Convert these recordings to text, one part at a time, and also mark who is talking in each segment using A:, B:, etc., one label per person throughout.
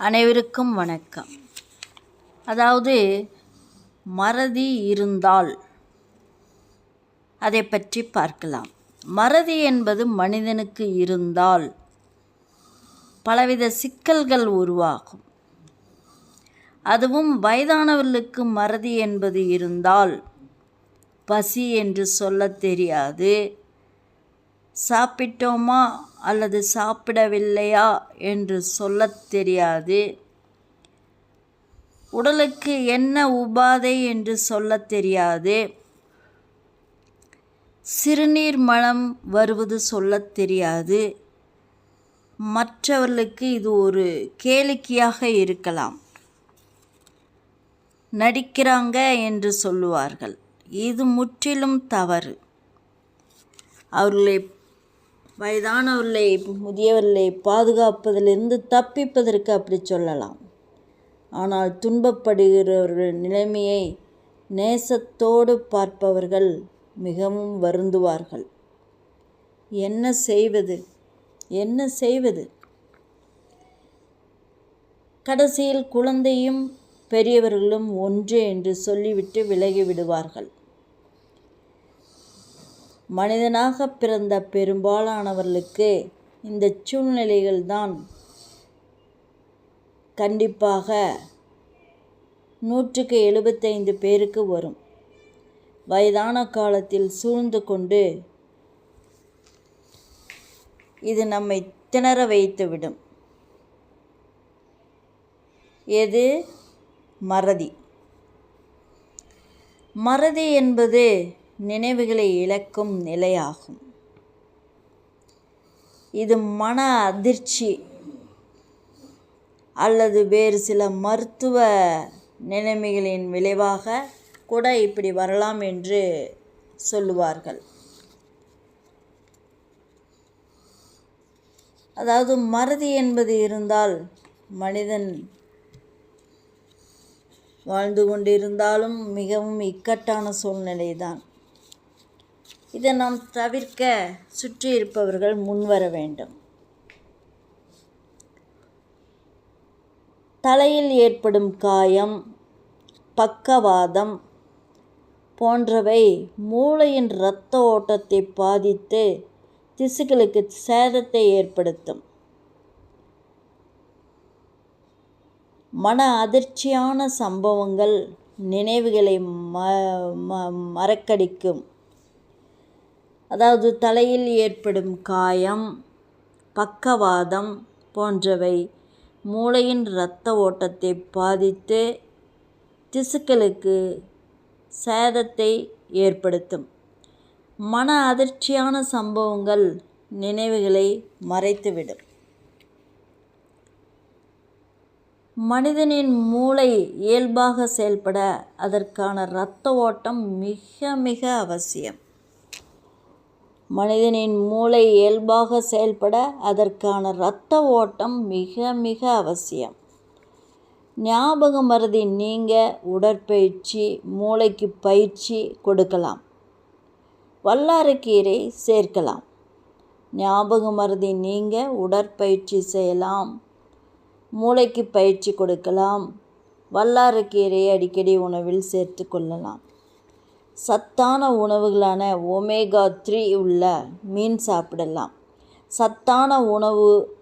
A: அனைவருக்கும் வணக்கம். அதாவது மறதி இருந்தால் அதை பற்றி பார்க்கலாம். மறதி என்பது மனிதனுக்கு இருந்தால் பலவித சிக்கல்கள் உருவாகும். அதுவும் வயதானவர்களுக்கு மறதி என்பது இருந்தால் பசி என்று சொல்லத் தெரியாது. சாப்பிட்டோமா அல்லது சாப்பிடவில்லையா என்று சொல்லத் தெரியாது. உடலுக்கு என்ன உபாதை என்று சொல்லத் தெரியாது. சிறுநீர் மலம் வருவது சொல்லத் தெரியாது. மற்றவர்களுக்கு இது ஒரு கேளிக்கையாக இருக்கலாம். நடிக்கிறாங்க என்று சொல்லுவார்கள். இது முற்றிலும் தவறு. அவர்களை வயதானவர்களை முதியவர்களை பாதுகாப்பதிலிருந்து தப்பிப்பதற்கு அப்படி சொல்லலாம். ஆனால் துன்பப்படுகிறவர்கள் நிலைமையை நேசத்தோடு பார்ப்பவர்கள் மிகவும் வருந்துவார்கள். என்ன செய்வது? என்ன செய்வது? கடைசியில் குழந்தையும் பெரியவர்களும் ஒன்று என்று சொல்லிவிட்டு விலகி விடுவார்கள். மனிதனாக பிறந்த பெரும்பாலானவர்களுக்கு இந்த சூழ்நிலைகள்தான் கண்டிப்பாக நூற்றுக்கு எழுபத்தைந்து பேருக்கு வரும். வயதான காலத்தில் சூழ்ந்து கொண்டு இது நம்மை திணற வைத்துவிடும் எது? மறதி. மறதி என்பது நினைவுகளை இழக்கும் நிலையாகும். இது மன அதிர்ச்சி அல்லது வேறு சில மருத்துவ நிலைமைகளின் விளைவாக கூட இப்படி வரலாம் என்று சொல்லுவார்கள். அதாவது மறதி என்பது இருந்தால் மனிதன் வாழ்ந்து கொண்டிருந்தாலும் மிகவும் இக்கட்டான சூழ்நிலை தான் இதை நாம் தவிர்க்க சுற்றி இருப்பவர்கள் முன்வர வேண்டும். தலையில் ஏற்படும் காயம் பக்கவாதம் போன்றவை மூளையின் இரத்த ஓட்டத்தை பாதித்து திசுக்களுக்கு சேதத்தை ஏற்படுத்தும். மன அதிர்ச்சியான சம்பவங்கள் நினைவுகளை ம ம மறக்கடிக்கும். அதாவது தலையில் ஏற்படும் காயம் பக்கவாதம் போன்றவை மூளையின் இரத்த ஓட்டத்தை பாதித்து திசுக்களுக்கு சேதத்தை ஏற்படுத்தும். மன அதிர்ச்சியான சம்பவங்கள் நினைவுகளை மறைத்துவிடும். மனிதனின் மூளை இயல்பாக செயல்பட அதற்கான இரத்த ஓட்டம் மிக மிக அவசியம். மனிதனின் மூளை இயல்பாக செயல்பட அதற்கான இரத்த ஓட்டம் மிக மிக அவசியம். ஞாபக மருதி நீங்க உடற்பயிற்சி மூளைக்கு பயிற்சி கொடுக்கலாம். வல்லாரக்கீரை சேர்க்கலாம். ஞாபக மருதி நீங்க உடற்பயிற்சி செய்யலாம். மூளைக்கு பயிற்சி கொடுக்கலாம். வல்லாரக்கீரையை அடிக்கடி உணவில் சேர்த்து கொள்ளலாம். சத்தான உணவுகளான ஒமேகா த்ரீ உள்ள மீன் சாப்பிடலாம். சத்தான உணவு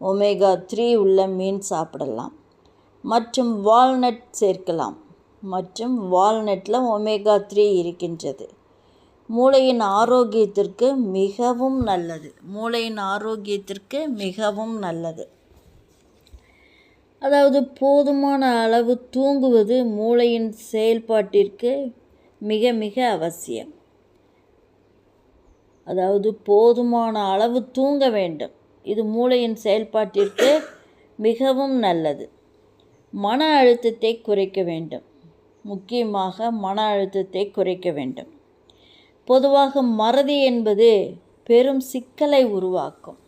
A: ஒமேகா த்ரீ உள்ள மீன் சாப்பிடலாம். மற்றும் வால்நட் சேர்க்கலாம். மற்றும் வால்நட்டில் ஒமேகா த்ரீ இருக்கின்றது. மூளையின் ஆரோக்கியத்திற்கு மிகவும் நல்லது. மூளையின் ஆரோக்கியத்திற்கு மிகவும் நல்லது. அதாவது போதுமான அளவு தூங்குவது மூளையின் செயல்பாட்டிற்கு மிக மிக அவசியம். அதாவது போதுமான அளவு தூங்க வேண்டும். இது மூளையின் செயல்பாட்டிற்கு மிகவும் நல்லது. மன அழுத்தத்தை குறைக்க வேண்டும். முக்கியமாக மன அழுத்தத்தை குறைக்க வேண்டும். பொதுவாக மறதி என்பது பெரும் சிக்கலை உருவாக்கும்.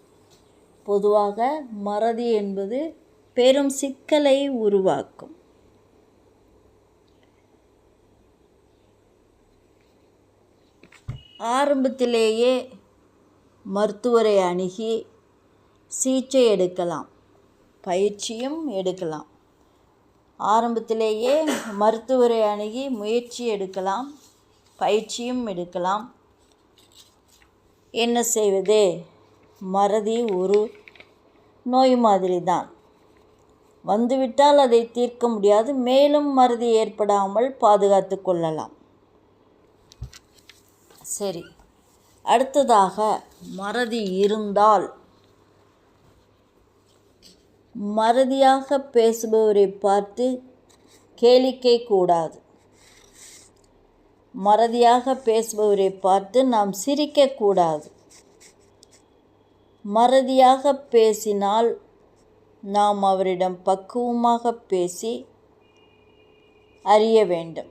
A: பொதுவாக மறதி என்பது பெரும் சிக்கலை உருவாக்கும். ஆரம்பத்திலேயே மருத்துவரை அணுகி சிகிச்சை எடுக்கலாம். பயிற்சியும் எடுக்கலாம். ஆரம்பத்திலேயே மருத்துவரை அணுகி முயற்சி எடுக்கலாம். பயிற்சியும் எடுக்கலாம். என்ன செய்வது? மறதி ஒரு நோய் மாதிரி தான் வந்துவிட்டால் அதை தீர்க்க முடியாது. மேலும் மறதி ஏற்படாமல் பாதுகாத்து கொள்ளலாம். சரி. அடுத்ததாக மறதி இருந்தால். மறதியாக பேசுபவரை பார்த்து கேளிக்கை கூடாது. மறதியாக பேசுபவரை பார்த்து நாம் சிரிக்கக்கூடாது மறதியாக பேசினால் நாம் அவரிடம் பக்குவமாக பேசி அறிய வேண்டும்.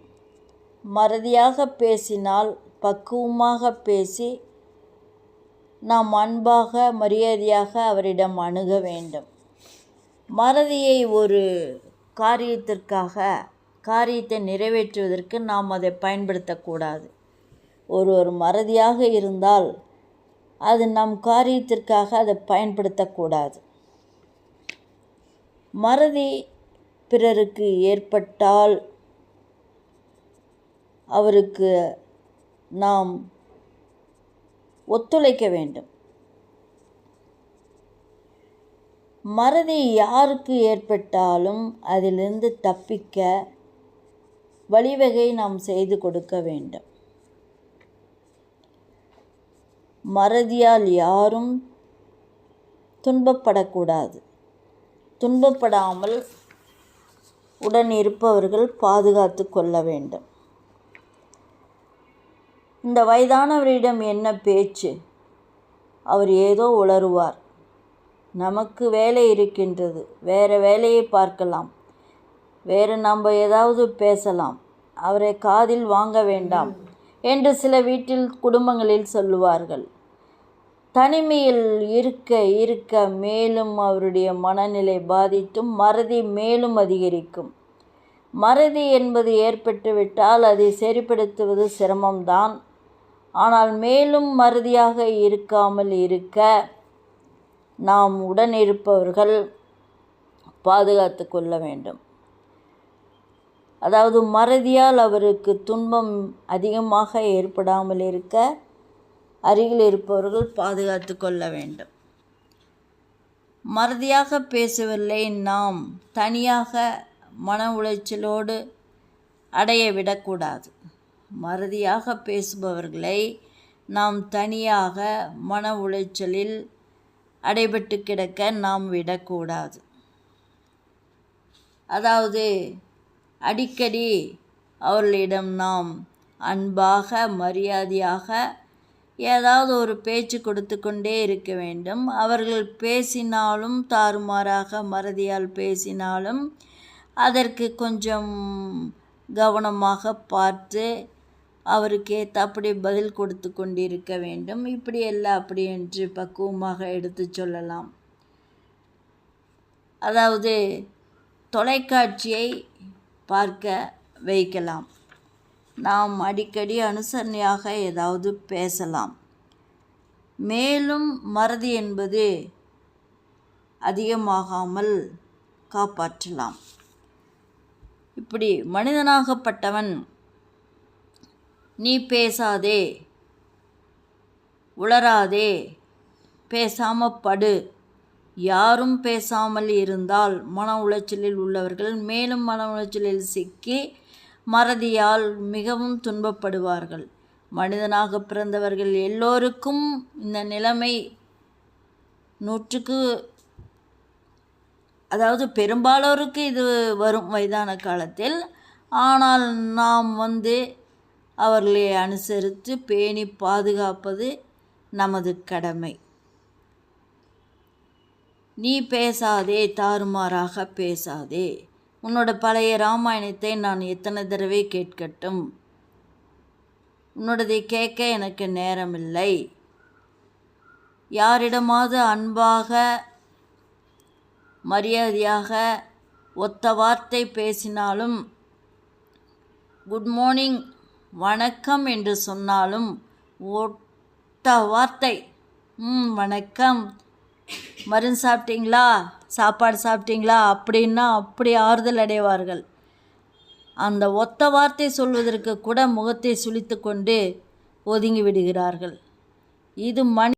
A: மறதியாக பேசினால் பக்குவமாக பேசி நாம் அன்பாக மரியாதையாக அவரிடம் அணுக வேண்டும். மறதியை ஒரு காரியத்திற்காக காரியத்தை நிறைவேற்றுவதற்கு நாம் அதை பயன்படுத்தக்கூடாது. ஒரு ஒரு மறதியாக இருந்தால் அது நம் காரியத்திற்காக அதை பயன்படுத்தக்கூடாது. மறதி பிறருக்கு ஏற்பட்டால் அவருக்கு நாம் ஒத்துழைக்க வேண்டும். மறதி யாருக்கு ஏற்பட்டாலும் அதிலிருந்து தப்பிக்க வழிவகை நாம் செய்து கொடுக்க வேண்டும். மறதியால் யாரும் துன்பப்படக்கூடாது. துன்பப்படாமல் உடன் இருப்பவர்கள் பாதுகாத்து கொள்ள வேண்டும். இந்த வயதானவரிடம் என்ன பேச்சு? அவர் ஏதோ உளருவார் நமக்கு வேலை இருக்கின்றது. வேறு வேலையை பார்க்கலாம். வேறு நம்ம ஏதாவது பேசலாம். அவரை காதில் வாங்க வேண்டாம் என்று சில வீட்டில் குடும்பங்களில் சொல்லுவார்கள். தனிமையில் இருக்க இருக்க மேலும் அவருடைய மனநிலை பாதித்தும் மறதி மேலும் அதிகரிக்கும். மறதி என்பது ஏற்பட்டுவிட்டால் அதை சரிப்படுத்துவது சிரமம்தான். ஆனால் மேலும் மறதியாக இருக்காமல் இருக்க நாம் உடன் இருப்பவர்கள் பாதுகாத்து கொள்ள வேண்டும். அதாவது மறதியால் அவருக்கு துன்பம் அதிகமாக ஏற்படாமல் இருக்க அருகில் இருப்பவர்கள் பாதுகாத்து கொள்ள வேண்டும். மறதியாக பேசவில்லை நாம் தனியாக மன உளைச்சலோடு அடைய விடக்கூடாது மறதியாக பேசுபவர்களை நாம் தனியாக மன உளைச்சலில் அடைபட்டு கிடக்க நாம் விடக்கூடாது. அதாவது அடிக்கடி அவர்களிடம் நாம் அன்பாக மரியாதையாக ஏதாவது ஒரு பேச்சு கொடுத்து கொண்டே இருக்க வேண்டும். அவர்கள் பேசினாலும் தாறுமாறாக மறதியால் பேசினாலும் அதற்கு கொஞ்சம் கவனமாக பார்த்து அவருக்கு ஏற்றபடி பதில் கொடுத்து கொண்டிருக்க வேண்டும். இப்படி எல்லாம் அப்படி என்று பக்குவமாக எடுத்து சொல்லலாம். அதாவது தொலைக்காட்சியை பார்க்க வைக்கலாம். நாம் அடிக்கடி அனுசரணையாக ஏதாவது பேசலாம். மேலும் மறதி என்பது அதிகமாகாமல் காப்பாற்றலாம். இப்படி மனிதனாகப்பட்டவன் நீ பேசாதே. உளராதே பேசாம படு. யாரும் பேசாமல் இருந்தால் மன உளைச்சலில் உள்ளவர்கள் மேலும் மன உளைச்சலில் சிக்கி மறதியால் மிகவும் துன்பப்படுவார்கள். மனிதனாக பிறந்தவர்கள் எல்லோருக்கும் இந்த நிலைமை நூற்றுக்கு அதாவது பெரும்பாலோருக்கு இது வரும் வயதான காலத்தில். ஆனால் நாம் வந்து அவர்களை அனுசரித்து பேணி பாதுகாப்பது நமது கடமை. நீ பேசாதே தாறுமாறாக பேசாதே. உன்னோட பழைய ராமாயணத்தை நான் எத்தனை தடவை கேட்கட்டும்? உன்னோடதை கேட்க எனக்கு நேரமில்லை. யாரிடமாவது அன்பாக மரியாதையாக ஒத்த வார்த்தை பேசினாலும் குட் மார்னிங் வணக்கம் என்று சொன்னாலும் ஒட்ட வார்த்தை. ம் வணக்கம். மருந்து சாப்பிட்டீங்களா? சாப்பாடு சாப்பிட்டீங்களா? அப்படின்னா அப்படி ஆறுதல் அடைவார்கள். அந்த ஒத்த வார்த்தை சொல்வதற்கு கூட முகத்தை சுழித்து கொண்டு ஒதுங்கி விடுகிறார்கள். இது மணி